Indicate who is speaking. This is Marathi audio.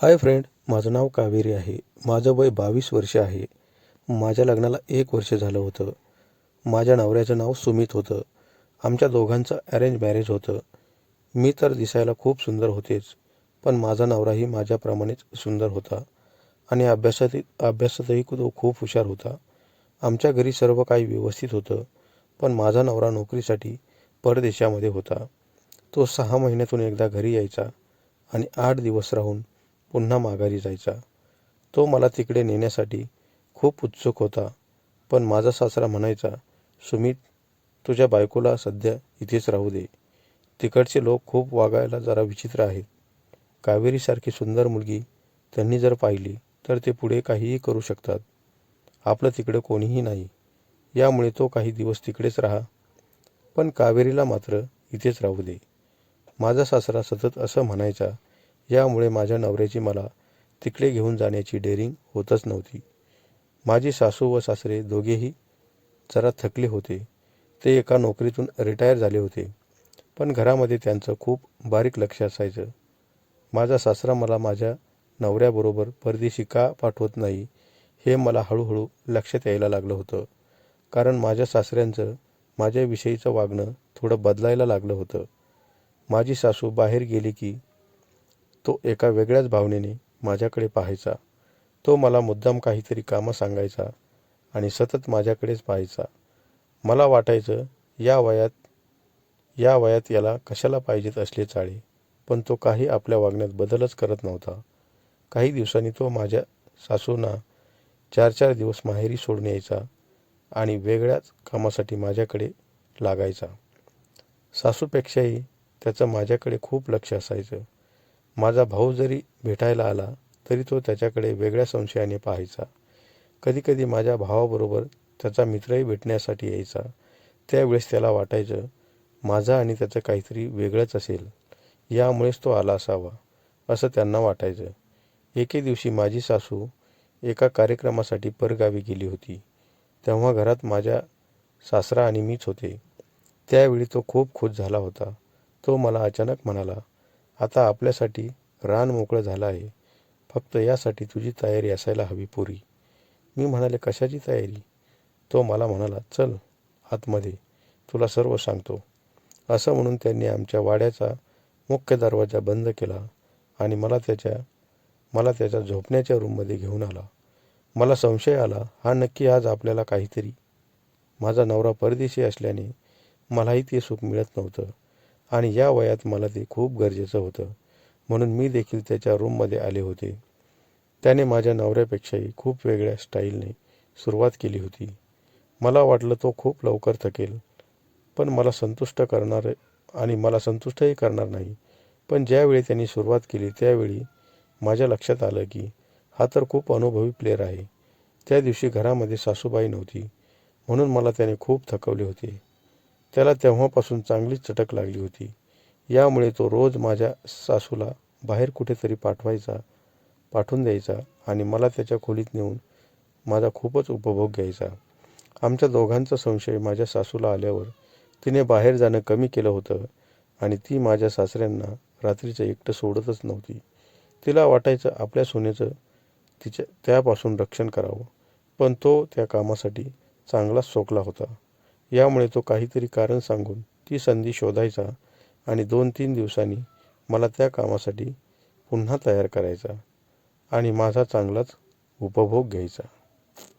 Speaker 1: हाय फ्रेंड माझं नाव कावेरी आहे. माझं वय बावीस वर्ष आहे. माझ्या लग्नाला एक वर्ष झालं होतं. माझ्या नवऱ्याचं नाव सुमित होतं. आमच्या दोघांचं अरेंज मॅरेज होतं. मी तर दिसायला खूप सुंदर होतेच पण माझा नवराही माझ्याप्रमाणेच सुंदर होता. आणि अभ्यासातही अभ्यासातही तो खूप हुशार होता. आमच्या घरी सर्व काही व्यवस्थित होतं पण माझा नवरा नोकरीसाठी परदेशामध्ये होता. तो सहा महिन्यातून एकदा घरी यायचा आणि आठ दिवस राहून पुन्हा माघारी जायचा. तो मला तिकडे नेण्यासाठी खूप उत्सुक होता. पण माझा सासरा म्हणायचा सुमित तुझ्या बायकोला सध्या इथेच राहू दे. तिकडचे लोक खूप वागायला जरा विचित्र आहेत. कावेरीसारखी सुंदर मुलगी त्यांनी जर पाहिली तर ते पुढे काहीही करू शकतात. आपलं तिकडे कोणीही नाही. यामुळे तो काही दिवस तिकडेच राहा. पण कावेरीला मात्र इथेच राहू दे. माझा सासरा सतत असं म्हणायचा यामुळे माझ्या नवऱ्याची मला तिकडे घेऊन जाण्याची डेअरिंग होतच नव्हती. माझी सासू व सासरे दोघेही जरा थकले होते. ते एका नोकरीतून रिटायर झाले होते. पण घरामध्ये त्यांचं खूप बारीक लक्ष असायचं. माझा सासरा मला माझ्या नवऱ्याबरोबर परदेशी का पाठवत नाही हे मला हळूहळू लक्षात यायला लागलं होतं. कारण माझ्या सासऱ्यांचं माझ्याविषयीचं वागणं थोडं बदलायला लागलं होतं. माझी सासू बाहेर गेली की तो एका वेगळ्याच भावनेने माझ्याकडे पाहायचा. तो मला मुद्दाम काहीतरी कामं सांगायचा आणि सतत माझ्याकडेच पाहायचा. मला वाटायचं या वयात या वयात याला कशाला पाहिजेत असले चाळे पण तो काही आपल्या वागण्यात बदलच करत नव्हता. काही दिवसांनी तो माझ्या सासूंना चार चार दिवस माहेरी सोडून यायचा आणि वेगळ्याच कामासाठी माझ्याकडे लागायचा. सासूपेक्षाही त्याचं माझ्याकडे खूप लक्ष असायचं. माझा भाऊ जरी भेटायला आला तरी तो त्याच्याकडे वेगळ्या संशयाने पाहायचा. कधीकधी माझ्या भावाबरोबर त्याचा मित्रही भेटण्यासाठी यायचा. त्यावेळेस त्याला वाटायचं माझा आणि त्याचं काहीतरी वेगळंच असेल. यामुळेच तो आला असावा असं त्यांना वाटायचं. एके दिवशी माझी सासू एका कार्यक्रमासाठी परगावी गेली होती. तेव्हा घरात माझ्या सासरा आणि मीच होते. त्यावेळी तो खूप खुश झाला होता. तो मला अचानक म्हणाला आता आपल्यासाठी रान मोकळं झालं आहे. फक्त यासाठी तुझी तयारी असायला हवी पुरी. मी म्हणाले कशाची तयारी? तो मला म्हणाला चल आतमध्ये. तुला सर्व सांगतो. असं म्हणून त्यांनी आमच्या वाड्याचा मुख्य दरवाजा बंद केला आणि मला त्याच्या मला त्याच्या झोपण्याच्या रूममध्ये घेऊन आला. मला संशय आला हा नक्की आज आपल्याला काहीतरी माझा नवरा परदेशी असल्याने मलाही ते सुख मिळत नव्हतं आणि या वयात मला ते खूप गरजेचं होतं. म्हणून मी देखील त्याच्या रूममध्ये आले होते. त्याने माझ्या नवऱ्यापेक्षाही खूप वेगळ्या स्टाईलने सुरुवात केली होती. मला वाटलं तो खूप लवकर थकेल पण मला संतुष्ट करणार आणि मला संतुष्टही करणार नाही. पण ज्यावेळी त्यांनी सुरुवात केली त्यावेळी माझ्या लक्षात आलं की हा तर खूप अनुभवी प्लेअर आहे. त्या दिवशी घरामध्ये सासूबाई नव्हती म्हणून मला त्याने खूप थकवले होते. त्याला तेव्हापासून चांगलीच चटक लागली होती. यामुळे तो रोज माझ्या सासूला बाहेर कुठेतरी पाठवायचा पाठवून द्यायचा आणि मला त्याच्या खोलीत नेऊन माझा खूपच उपभोग घ्यायचा. आमच्या दोघांचा संशय माझ्या सासूला आल्यावर तिने बाहेर जाणं कमी केलं होतं आणि ती माझ्या सासऱ्यांना रात्रीचं एकटं सोडतच नव्हती. तिला वाटायचं आपल्या सोन्याचं तिच्या त्यापासून रक्षण करावं पण तो त्या कामासाठी चांगलाच सोकला होता. यामुळे तो काहीतरी कारण सांगून ती संधी शोधायचा आणि दोन तीन दिवसांनी मला त्या कामासाठी पुन्हा तयार करायचा आणि माझा चांगलाच उपभोग घ्यायचा.